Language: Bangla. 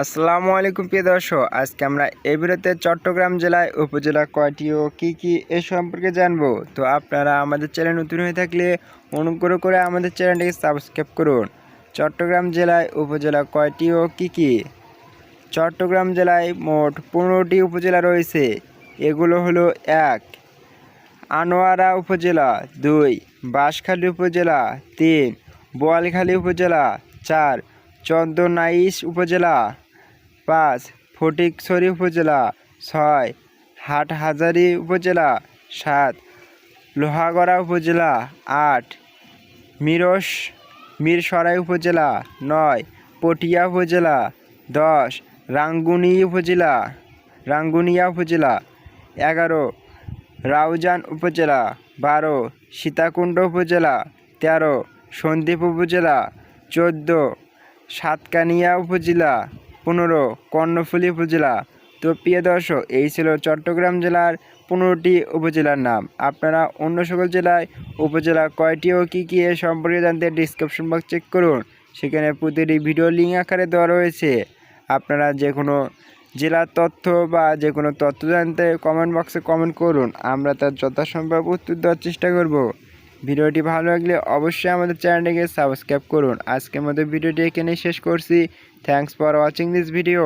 আসসালামু আলাইকুম, প্রিয় দর্শক। আজকে আমরা এই চট্টগ্রাম জেলায় উপজেলা কয়টি ও কী কী এ সম্পর্কে জানব। তো আপনারা আমাদের চ্যানেল নতুন হয়ে থাকলে অনুগ্রহ করে আমাদের চ্যানেলটিকে সাবস্ক্রাইব করুন। চট্টগ্রাম জেলায় উপজেলা কয়টি ও কী কী? চট্টগ্রাম জেলায় মোট পনেরোটি উপজেলা রয়েছে। এগুলো হলো এক, আনোয়ারা উপজেলা দুই, বাঁশখালী উপজেলা তিন, বোয়ালখালী উপজেলা চার চন্দনাইশ উপজেলা, পাঁচ ফটিকছড়ি উপজেলা, ছয় হাটহাজারি উপজেলা, সাত লোহাগড়া উপজেলা, আট মিরস মিরসরাই উপজেলা, নয় পটিয়া উপজেলা, দশ রাঙ্গুনি উপজেলা, রাঙ্গুনিয়া উপজেলা, এগারো রাউজান উপজেলা, বারো সীতাকুণ্ড উপজেলা, তেরো সন্দ্বীপ উপজেলা, চোদ্দ সাতকানিয়া উপজেলা, পনেরো কর্ণফুলী উপজেলা। তো প্রিয় দর্শক, এই ছিল চট্টগ্রাম জেলার পনেরোটি উপজেলার নাম। আপনারা অন্য সকল জেলায় উপজেলা কয়টি ও কী কী এ সম্পর্কে জানতে ডিসক্রিপশন বক্স চেক করুন। সেখানে প্রতিটি ভিডিও লিঙ্ক আকারে দেওয়া রয়েছে। আপনারা যে কোনো জেলার তথ্য বা যে কোনো তথ্য জানতে কমেন্ট বক্সে কমেন্ট করুন। আমরা তার যথাসম্ভব উত্তর দেওয়ার চেষ্টা করব। ভিডিওটি ভালো লাগলে অবশ্যই আমাদের চ্যানেলটিকে সাবস্ক্রাইব করুন। আজকের মতো ভিডিওটি এখানেই শেষ করছি। Thanks for watching this video